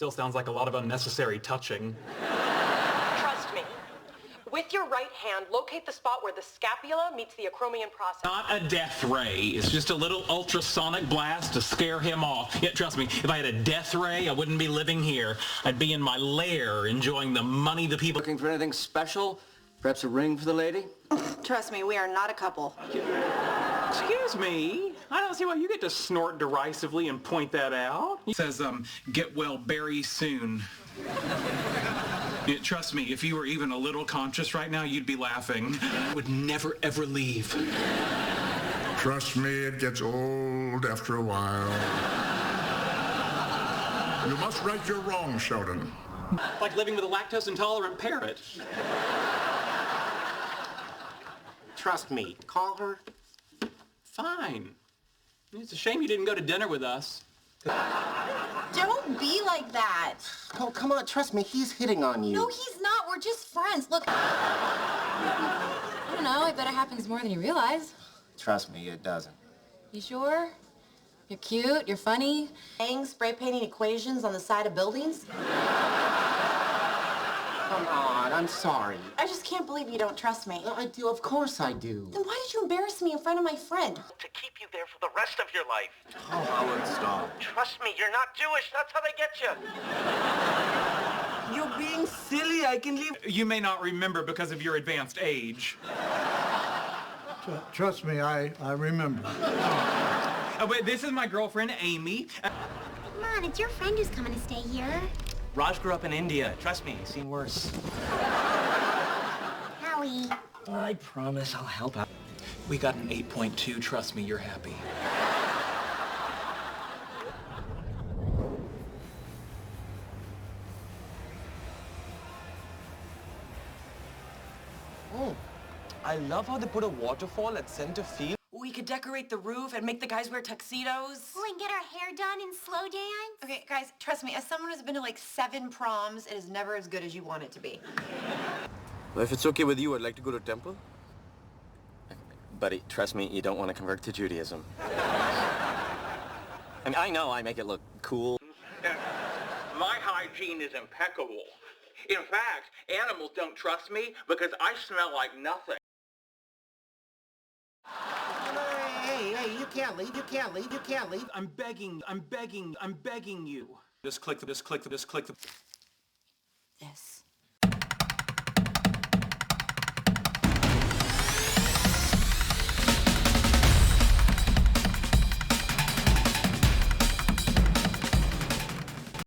Still sounds like a lot of unnecessary touching. Trust me. With your right hand, locate the spot where the scapula meets the acromion process. Not a death ray. It's just a little ultrasonic blast to scare him off. Yet, yeah, trust me, if I had a death ray, I wouldn't be living here. I'd be in my lair enjoying the money the people... Looking for anything special? Perhaps a ring for the lady? trust me, we are not a couple. Excuse me? I don't see why you get to snort derisively and point that out. He says, um, get well very soon. Yeah, trust me, if you were even a little conscious right now, you'd be laughing. I would never, ever leave. Trust me, it gets old after a while. You must right your wrongs, Sheldon. Like living with a lactose intolerant parrot. Trust me. Call her. Fine. It's a shame you didn't go to dinner with us. Don't be like that. Oh, come on. Trust me. He's hitting on you. No, he's not. We're just friends. Look. I don't know. I bet it happens more than you realize. Trust me, it doesn't. You sure? You're cute. You're funny. Hang spray painting equations on the side of buildings. Come on. I'm sorry. I just can't believe you don't trust me. I do. Of course I do. Then why did you embarrass me in front of my friend? to keep you there for the rest of your life. Oh, Howard, stop. Trust me, you're not Jewish. That's how they get you. You're being silly. I can leave. You may not remember because of your advanced age. Trust me, I, I remember. Oh, wait, this is my girlfriend, Amy. Come on, it's your friend who's coming to stay here. Raj grew up in India. Trust me, he's seen worse. Howie. I promise I'll help out. We got an 8.2. Trust me, you're happy. Oh. I love how they put a waterfall at center field. We could decorate the roof and make the guys wear tuxedos. Oh, and get our hair done in slow dance. Okay, guys, trust me. As someone who's been to like seven proms, it is never as good as you want it to be. Well, if it's okay with you, I'd like to go to temple. Buddy, trust me, you don't want to convert to Judaism. I mean, I know I make it look cool. My hygiene is impeccable. In fact, animals don't trust me because I smell like nothing. You can't leave. You can't leave. You can't leave. I'm begging, I'm begging, I'm begging you. Just click the, just click the, just click the. This.